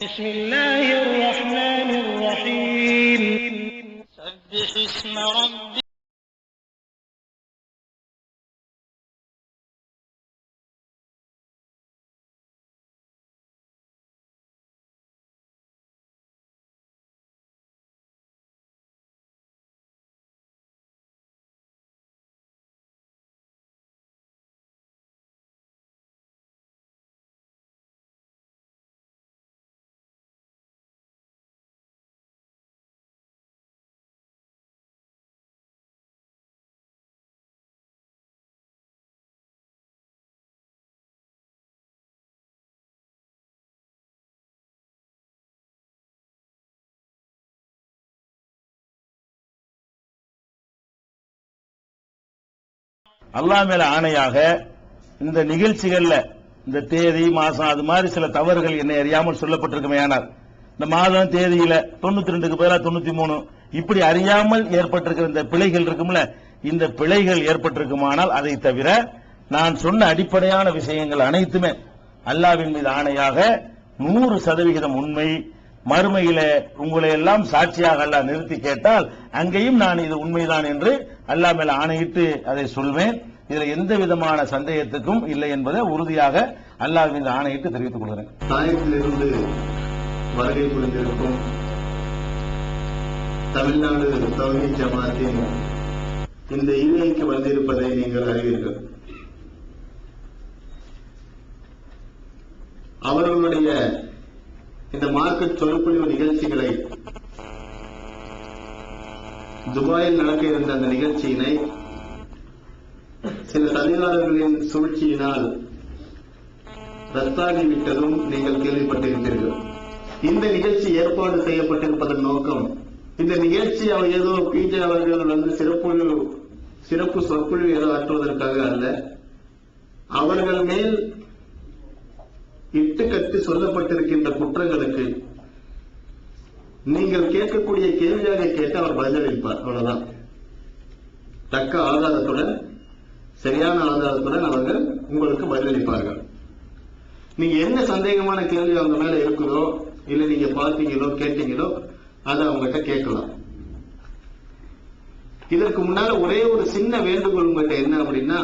بسم الله الرحمن الرحيم. سبح اسم ربك அல்லாஹ் மேல ஆணையாக இந்த நிகழ்ச்சிகள்ல இந்த தேதி மாசம் அது மாதிரி சில தவறுகள் என்னை அறியாமல் சொல்லப்பட்டிருக்குமேயானால் இந்த மாதம் தேதியில தொண்ணூத்தி ரெண்டுக்கு பதிலாக தொண்ணூத்தி மூணு இப்படி அறியாமல் ஏற்பட்டிருக்கிற இந்த பிழைகள் இருக்கும்ல இந்த பிழைகள் ஏற்பட்டிருக்குமானால் அதை தவிர நான் சொன்ன அடிப்படையான விஷயங்கள் அனைத்துமே அல்லாவின் மீது ஆணையாக நூறு சதவிகிதம் உண்மை. மறுமையில உங்களை எல்லாம் சாட்சியாக அல்லா நிறுத்தி கேட்டால் அங்கேயும் நான் இது உண்மைதான் என்று அல்லாஹ் மேல ஆணையிட்டு அதை சொல்வேன். இதுல எந்த விதமான சந்தேகத்துக்கும் இல்லை என்பதை உறுதியாக அல்லாஹ் மீது ஆணையிட்டு தெரிவித்துக் கொள்கிறேன். தாயத்திலிருந்து வருகை புரிந்திருக்கும் தமிழ்நாடு தௌஹி ஜமாத்தின் இந்த இணைக்கு வந்திருப்பதை நீங்கள் அறிவீர்கள். அவர்களுடைய இந்த மார்க்கெட் சொற்பொழிவு நிகழ்ச்சிகளை துபாயில் நடக்க இருந்த அந்த நிகழ்ச்சியினை சில அதிகாரிகளின் சூழ்ச்சியினால் ரத்தாகிவிட்டதும் நீங்கள் கேள்விப்பட்டிருப்பீர்கள் இந்த நிகழ்ச்சி ஏற்பாடு செய்யப்பட்டிருப்பதன் நோக்கம் இந்த நிகழ்ச்சி அவர் ஏதோ பிஜே அவர்கள் வந்து சிறப்பு சிறப்பு சொற்பொழிவு ஏதோ ஆற்றுவதற்காக அல்ல அவர்கள் மேல் இட்டுக்கட்டு சொல்லப்பட்டிருக்கின்ற குற்றங்களுக்கு நீங்கள் கேட்கக்கூடிய கேள்வியாக கேட்டு அவர் பதிலளிப்பார் அவ்வளவுதான். தக்க ஆதாரத்துடன் சரியான ஆதாரத்துடன் அவர்கள் உங்களுக்கு பதிலளிப்பார்கள் நீங்க என்ன சந்தேகமான கேள்வி அவங்க மேல இருக்குதோ இல்ல நீங்க பார்த்தீங்களோ கேட்டீங்களோ அதை அவங்ககிட்ட கேட்கலாம். இதற்கு முன்னால ஒரே ஒரு சின்ன வேண்டுகோள் உங்ககிட்ட என்ன அப்படின்னா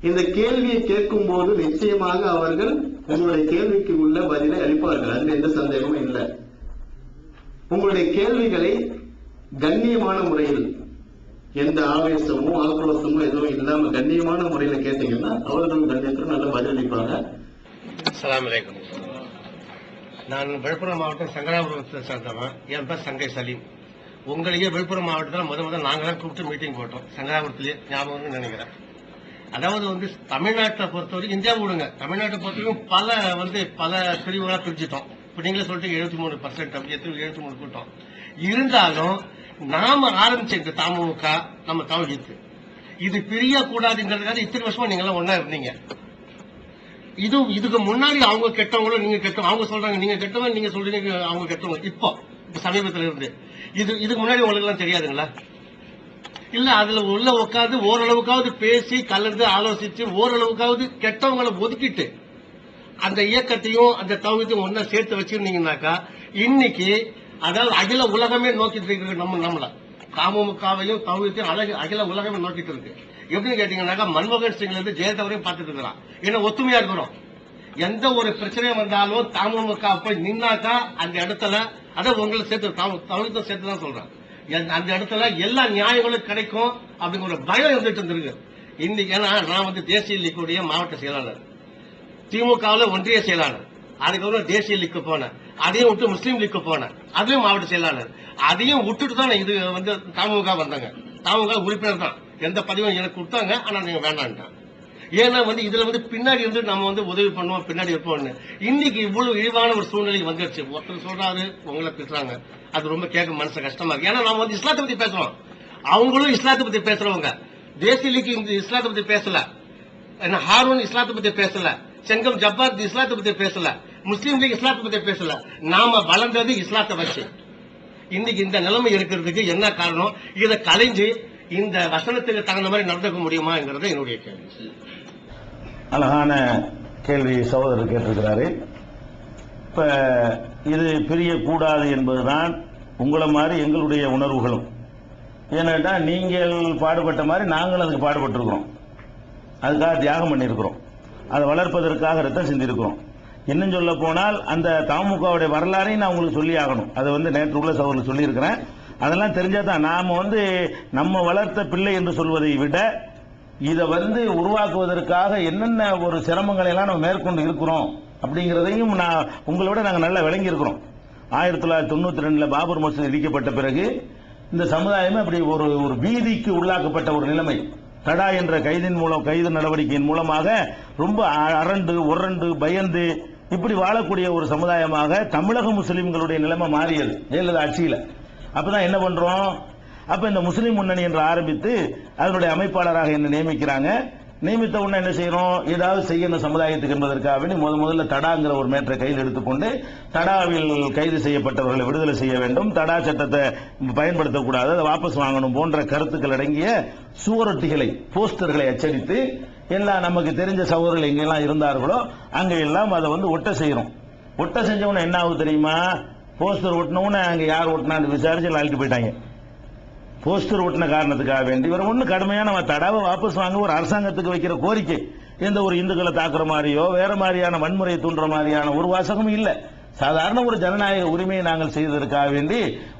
இந்த கேள்வியை கேட்கும் போது நிச்சயமாக அவர்கள் உங்களுடைய கேள்விக்கு உள்ள பதிலை அளிப்பார்கள். அதில் எந்த சந்தேகமும் இல்லை. உங்களுடைய கேள்விகளை கண்ணியமான முறையில் எந்த ஆவேசமோ ஆக்ரோஷமோ எதுவும் இல்லாம கண்ணியமான முறையில கேட்டீங்கன்னா அவர்களும் கண்ணியத்தில் நல்ல பதிலளிப்பாங்க அஸ்ஸலாமு அலைக்கும். நான் விழுப்புரம் மாவட்டம் சங்கராபுரத்தை சேர்ந்தவன். என் பேர் சங்கை சலீம். உங்களையே விழுப்புரம் மாவட்டத்தில் முத முதல் நாங்களாம் கூப்பிட்டு மீட்டிங் போட்டோம். சங்கராபுரத்திலேயே ஞாபகம்னு நினைக்கிறேன். அதாவது வந்து தமிழ்நாட்டை பொறுத்தவரைக்கும் இந்தியா விடுங்க. தமிழ்நாட்டை பொறுத்தவரைக்கும் பல வந்து பல பிரிவுகளா பிரிச்சுட்டோம் இப்ப நீங்களே சொல்லிட்டு எழுபத்தி மூணு பர்சன்ட் எழுபத்தி மூணு கூட்டம். இருந்தாலும் நாம ஆரம்பிச்ச இந்த தமுக நம்ம தவழித்து இது பிரியக்கூடாதுங்கிறதுக்காக இத்தனை வருஷமா நீங்க எல்லாம் ஒன்னா இருந்தீங்க. இது இதுக்கு முன்னாடி அவங்க கெட்டவங்களும் நீங்க கெட்டவங்க அவங்க சொல்றாங்க நீங்க கெட்டவங்க நீங்க சொல்றீங்க அவங்க கெட்டவங்க. இப்போ சமீபத்தில் இருந்து இது இதுக்கு முன்னாடி உங்களுக்கு எல்லாம் தெரியாதுங்களா? இல்ல அதுல உள்ள உட்காந்து ஓரளவுக்காவது பேசி கலந்து ஆலோசிச்சு ஓரளவுக்காவது கெட்டவங்களை ஒதுக்கிட்டு அந்த இயக்கத்தையும் அந்த தகுதியும் ஒன்னா சேர்த்து வச்சிருந்தீங்கன்னாக்கா இன்னைக்கு அதாவது அகில உலகமே நோக்கிட்டு இருக்கு நம்ம நம்மள. காமமுகாவையும் தகுதியும் அழகு அகில உலகமே நோக்கிட்டு இருக்கு. எப்படின்னு கேட்டீங்கன்னாக்கா மன்மோகன் சிங்ல இருந்து ஜெயலலிதா வரையும் பார்த்துட்டு இருக்கிறான். ஏன்னா ஒத்துமையா இருக்கிறோம்? எந்த ஒரு பிரச்சனையும் வந்தாலும் தாமுக போய் நின்னாக்கா அந்த இடத்துல அதான் உங்களை சேர்த்து தவிர்த்து சேர்த்து தான் சொல்றேன். அந்த இடத்துல எல்லா நியாயங்களும் கிடைக்கும் அப்படிங்கிற ஒரு பயம் இருந்துட்டு இருந்திருக்கு. இன்னைக்கு ஏன்னா நான் வந்து தேசிய லீக்குடைய மாவட்ட செயலாளர். திமுகவில் ஒன்றிய செயலாளர். அதுக்கப்புறம் தேசிய லீக்கு போனேன். அதையும் விட்டு முஸ்லீம் லீக்கு போனேன். அதுவும் மாவட்ட செயலாளர். அதையும் விட்டுட்டு தான் இது வந்து தமுக வந்தாங்க. தமுக உறுப்பினர் தான். எந்த பதிவும் எனக்கு கொடுத்தாங்க ஆனால் நீங்கள் வேண்டான்ட்டான் ஏன்னா வந்து இதுல வந்து பின்னாடி இருந்து நம்ம வந்து உதவி பண்ணுவோம் பின்னாடி இருப்போம்னு. இன்னைக்கு இவ்வளவு இழிவான ஒரு சூழ்நிலை வந்துருச்சு. ஒருத்தர் சொல்றாரு உங்களை பேசுறாங்க அது ரொம்ப கேட்க மனசு கஷ்டமா இருக்கு. ஏன்னா நம்ம வந்து இஸ்லாத்தை பத்தி பேசுறோம். அவங்களும் இஸ்லாத்தை பத்தி பேசுறவங்க. தேசிய லீக் இந்த இஸ்லாத்தை பத்தி பேசல. ஹாரூன் இஸ்லாத்தை பத்தி பேசல. செங்கம் ஜப்பார் இஸ்லாத்தை பத்தி பேசல. முஸ்லீம் லீக் இஸ்லாத்தை பத்தி பேசல. நாம வளர்ந்தது இஸ்லாத்தை வச்சு. இன்னைக்கு இந்த நிலைமை இருக்கிறதுக்கு என்ன காரணம்? இதை கலைஞ்சு இந்த வசனத்துக்கு தகுந்த மாதிரி நடந்துக்க முடியுமாங்கிறது என்னுடைய கேள்வி. அழகான கேள்வி சகோதரர் கேட்டிருக்கிறாரு. இப்போ இது பிரியக்கூடாது என்பதுதான் உங்களை மாதிரி எங்களுடைய உணர்வுகளும். ஏன்னாட்டா நீங்கள் பாடுபட்ட மாதிரி நாங்களும் அதுக்கு பாடுபட்டிருக்கிறோம். அதுக்காக தியாகம் பண்ணியிருக்கிறோம். அதை வளர்ப்பதற்காக ரத்தம் சிந்திருக்கிறோம். இன்னும் சொல்ல போனால் அந்த தமுகவுடைய வரலாறையும் நான் உங்களுக்கு சொல்லி ஆகணும். அதை வந்து நேற்று உள்ள சவர்கள் சொல்லியிருக்கிறேன். அதெல்லாம் தெரிஞ்சாதான் நாம் வந்து நம்ம வளர்த்த பிள்ளை என்று சொல்வதை விட இதை வந்து உருவாக்குவதற்காக என்னென்ன ஒரு சிரமங்களை எல்லாம் நம்ம மேற்கொண்டு இருக்கிறோம். அப்படிங்கிறதையும் நான் உங்களை விட நாங்கள் நல்லா விளங்கி இருக்கிறோம் ஆயிரத்தி தொள்ளாயிரத்தி தொண்ணூற்றி ரெண்டில் பாபர் மசூதி இடிக்கப்பட்ட பிறகு இந்த சமுதாயமே அப்படி ஒரு ஒரு பீதிக்கு உள்ளாக்கப்பட்ட ஒரு நிலைமை. தடா என்ற கைதின் மூலம் கைது நடவடிக்கையின் மூலமாக ரொம்ப அ- அரண்டு உரண்டு பயந்து இப்படி வாழக்கூடிய ஒரு சமுதாயமாக தமிழக முஸ்லீம்களுடைய நிலைமை மாறியது ஜெயலலிதா ஆட்சியில். அப்பதான் என்ன பண்றோம்? அப்ப இந்த முஸ்லீம் முன்னணி என்று ஆரம்பித்து அதனுடைய அமைப்பாளராக என்ன நியமிக்கிறாங்க. நியமித்த உடனே என்ன செய்யறோம்? ஏதாவது செய்யணும் சமுதாயத்துக்கு என்பதற்காக வேண்டி முத முதல்ல தடாங்கிற ஒரு மேற்றை கையில் எடுத்துக்கொண்டு தடாவில் கைது செய்யப்பட்டவர்களை விடுதலை செய்ய வேண்டும். தடா சட்டத்தை பயன்படுத்தக்கூடாது. அதை வாபஸ் வாங்கணும் போன்ற கருத்துக்கள் அடங்கிய சுவரொட்டிகளை போஸ்டர்களை அச்சடித்து எல்லாம் நமக்கு தெரிஞ்ச சகோதரர்கள் எங்கெல்லாம் இருந்தார்களோ அங்கே எல்லாம் அதை வந்து ஒட்ட செய்யறோம். ஒட்ட செஞ்சவன என்ன ஆகுது தெரியுமா? போஸ்டர் ஒட்டினவுன்னு அங்கே யார் ஒட்டினான்னு விசாரிச்சு எல்லாம் அழுட்டு போயிட்டாங்க. போஸ்டர் ஒட்டின காரணத்துக்காக வேண்டி இவர் ஒன்றும் கடுமையான நம்ம தடாவை வாபஸ் வாங்க ஒரு அரசாங்கத்துக்கு வைக்கிற கோரிக்கை. எந்த ஒரு இந்துக்களை தாக்குற மாதிரியோ வேற மாதிரியான வன்முறையை தூண்டுற மாதிரியான ஒரு வாசகமும் இல்லை. சாதாரண ஒரு ஜனநாயக உரிமையை நாங்கள் செய்ததற்காக வேண்டி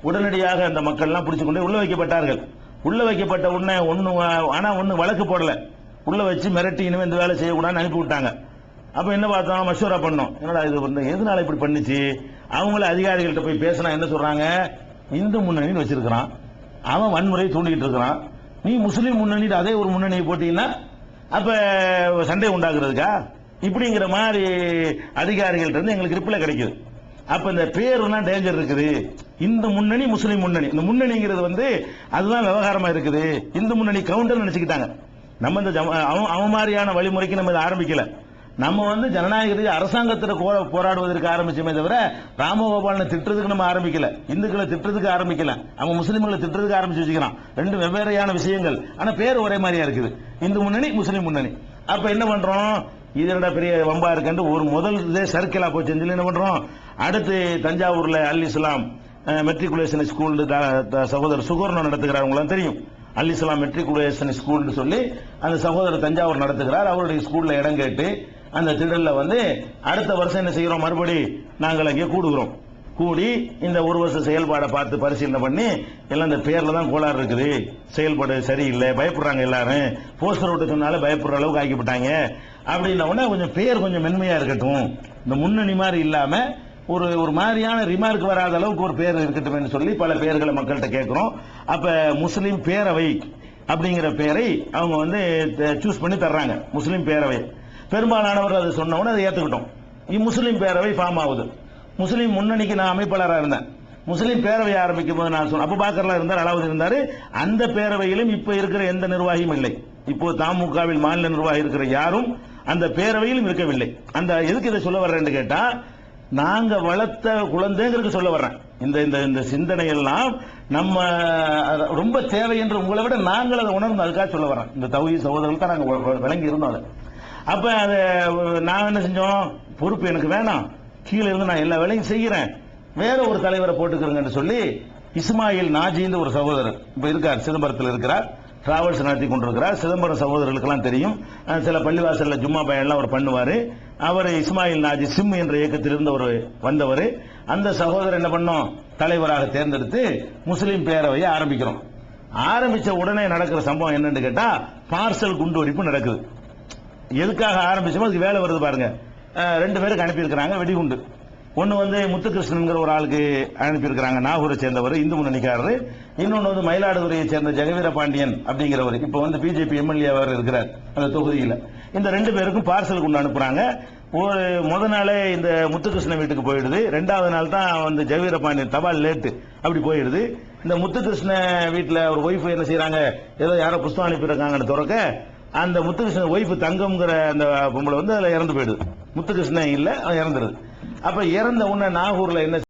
உடனடியாக அந்த மக்கள்லாம் பிடிச்சு கொண்டு உள்ள வைக்கப்பட்டார்கள். உள்ள வைக்கப்பட்ட உடனே ஒன்று ஆனால் ஒன்று வழக்கு போடல. உள்ள வச்சு மிரட்டி இனிமேல் இந்த வேலை செய்யக்கூடாதுன்னு அனுப்பி விட்டாங்க. அப்போ என்ன பார்த்தோம்? மஷூரா பண்ணோம். என்னடா இது வந்து எதனால இப்படி பண்ணுச்சு? அவங்கள அதிகாரிகள்கிட்ட போய் பேசினா என்ன சொல்றாங்க? இந்து முன்னணின்னு வச்சிருக்கிறான். அவன் வன்முறையை தூண்டிக்கிட்டு இருக்கிறான். நீ முஸ்லீம் முன்னணி அதே ஒரு முன்னணியை போட்டீங்கன்னா அப்ப சண்டை உண்டாகிறதுக்கா? இப்படிங்கிற மாதிரி அதிகாரிகள்ட்ட இருந்து எங்களுக்கு ரிப்ளை கிடைக்குது. அப்ப இந்த பேருலாம் டேஞ்சர் இருக்குது. இந்த முன்னணி முஸ்லீம் முன்னணி. இந்த முன்னணிங்கிறது வந்து அதுதான் விவகாரமா இருக்குது. இந்து முன்னணி கவுண்டர் நினைச்சுக்கிட்டாங்க. நம்ம இந்த அவன் அவன் மாதிரியான வழிமுறைக்கு நம்ம இதை ஆரம்பிக்கல. நம்ம வந்து ஜனநாயகத்துக்கு அரசாங்கத்தில் போராடுவதற்கு ஆரம்பிச்சோமே தவிர ராமகோபாலனை திட்டுறதுக்கு நம்ம ஆரம்பிக்கல. இந்துக்களை திட்டுறதுக்கு ஆரம்பிக்கல. அவன் முஸ்லீம்களை திட்டுறதுக்கு ஆரம்பிச்சு வச்சுக்கிறான். ரெண்டு வெவ்வேறையான விஷயங்கள். ஆனா பேர் ஒரே மாதிரியா இருக்குது. இந்து முன்னணி முஸ்லீம் முன்னணி. அப்ப என்ன பண்றோம்? இதனோட பெரிய வம்பா இருக்குன்ட்டு ஒரு முதல் இதே சர்க்கிளா போச்சுன்னு சொல்லி என்ன பண்றோம்? அடுத்து தஞ்சாவூர்ல அல் இஸ்லாம் மெட்ரிகுலேஷன் ஸ்கூல் சகோதரர் சுகர்ணம் நடத்துகிறார். தெரியும். அல் இஸ்லாம் மெட்ரிகுலேஷன் ஸ்கூல்னு சொல்லி அந்த சகோதரர் தஞ்சாவூர் நடத்துகிறார். அவருடைய ஸ்கூல்ல இடம் கேட்டு அந்த திடல்ல வந்து அடுத்த வருஷம் என்ன செய்கிறோம் மறுபடி நாங்கள் அங்கே கூடுகிறோம். கூடி இந்த ஒரு வருஷ செயல்பாடை பார்த்து பரிசீலனை பண்ணி எல்லாம் இந்த பேரில் தான் கோளாறு இருக்குது. செயல்பாடு சரியில்லை பயப்படுறாங்க எல்லாரும். போஸ்டர் விட்டு பயப்படுற அளவுக்கு ஆக்கிவிட்டாங்க. அப்படின்ன உடனே கொஞ்சம் பேர் கொஞ்சம் மென்மையாக இருக்கட்டும். இந்த முன்னணி மாதிரி இல்லாமல் ஒரு ஒரு மாதிரியான ரிமார்க் வராத அளவுக்கு ஒரு பேர் இருக்கட்டும்னு சொல்லி பல பேர்களை மக்கள்கிட்ட கேட்குறோம். அப்போ முஸ்லீம் பேரவை அப்படிங்கிற பேரை அவங்க வந்து சூஸ் பண்ணி தர்றாங்க. முஸ்லீம் பேரவை. பெரும்பாலானவர்கள் அதை சொன்ன அதை ஏற்றுக்கிட்டோம் இ பேரவை ஃபார்ம் ஆகுது. முஸ்லீம் முன்னணிக்கு நான் அமைப்பாளராக இருந்தேன். முஸ்லீம் பேரவை ஆரம்பிக்கும் போது நான் சொன்னேன் அபுபாக்கர்லாம் இருந்தார் அளவு இருந்தார். அந்த பேரவையிலும் இப்போ இருக்கிற எந்த நிர்வாகியும் இல்லை. இப்போ தமுகவில் மாநில நிர்வாகி இருக்கிற யாரும் அந்த பேரவையிலும் இருக்கவில்லை. அந்த எதுக்கு இதை சொல்ல வர்றேன்னு கேட்டா நாங்க வளர்த்த குழந்தைங்களுக்கு சொல்ல வர்றேன். இந்த இந்த இந்த சிந்தனை எல்லாம் நம்ம ரொம்ப தேவை என்று உங்களை விட நாங்கள் அதை உணர்ந்து அதுக்காக சொல்ல வர்றோம் இந்த தவி சகோதரர்கள் தான் நாங்கள் விளங்கி இருந்தோம் அதை. அப்ப அதை நான் என்ன செஞ்சோம்? பொறுப்பு எனக்கு வேணாம். கீழே இருந்து நான் எல்லா வேலையும் செய்கிறேன். வேற ஒரு தலைவரை போட்டுக்கிறேங்கன்னு சொல்லி இஸ்மாயில் நாஜின்னு ஒரு சகோதரர் இப்ப இருக்கார் சிதம்பரத்தில் இருக்கிறார். டிராவல்ஸ் நடத்தி கொண்டிருக்கிறார். சிதம்பரம் சகோதரர்களுக்கெல்லாம் தெரியும். சில பள்ளிவாசல்ல ஜும்மா பயன்லாம் அவர் பண்ணுவார். அவர் இஸ்மாயில் நாஜி சிம் என்ற இயக்கத்திலிருந்து ஒரு வந்தவர். அந்த சகோதரர் என்ன பண்ணோம்? தலைவராக தேர்ந்தெடுத்து முஸ்லீம் பேரவையை ஆரம்பிக்கிறோம். ஆரம்பித்த உடனே நடக்கிற சம்பவம் என்னன்னு கேட்டால் பார்சல் குண்டு வெடிப்பு நடக்குது. எதுக்காக ஆரம்பிச்சோமோ அதுக்கு வேலை வருது பாருங்க. ரெண்டு பேருக்கு அனுப்பியிருக்கிறாங்க வெடிகுண்டு. ஒன்று வந்து முத்துகிருஷ்ணன்கிற ஒரு ஆளுக்கு அனுப்பியிருக்கிறாங்க நாகூரை சேர்ந்தவர் இந்து முன்னணிக்காரர். இன்னொன்று வந்து மயிலாடுதுறையை சேர்ந்த ஜெகவீர பாண்டியன் அப்படிங்கிறவர். இப்போ வந்து பிஜேபி எம்எல்ஏ அவர் இருக்கிறார் அந்த தொகுதியில். இந்த ரெண்டு பேருக்கும் பார்சல் கொண்டு அனுப்புறாங்க. ஒரு முத நாளே இந்த முத்துகிருஷ்ணன் வீட்டுக்கு போயிடுது. ரெண்டாவது நாள் தான் வந்து ஜெகவீர பாண்டியன் தபால் லேட்டு அப்படி போயிடுது. இந்த முத்துகிருஷ்ண வீட்டில் ஒரு ஒய்ஃப் என்ன செய்கிறாங்க ஏதோ யாரோ புஸ்தகம் அனுப்பியிருக்காங்கன்னு திறக்க அந்த முத்துகிருஷ்ணன் ஒய்ஃபு தங்கம்ங்கிற அந்த பொம்பளை வந்து அதுல இறந்து போயிடுது. முத்துகிருஷ்ணன் இல்ல அவன் இறந்துருது. அப்ப இறந்த உடனே நாகூர்ல என்ன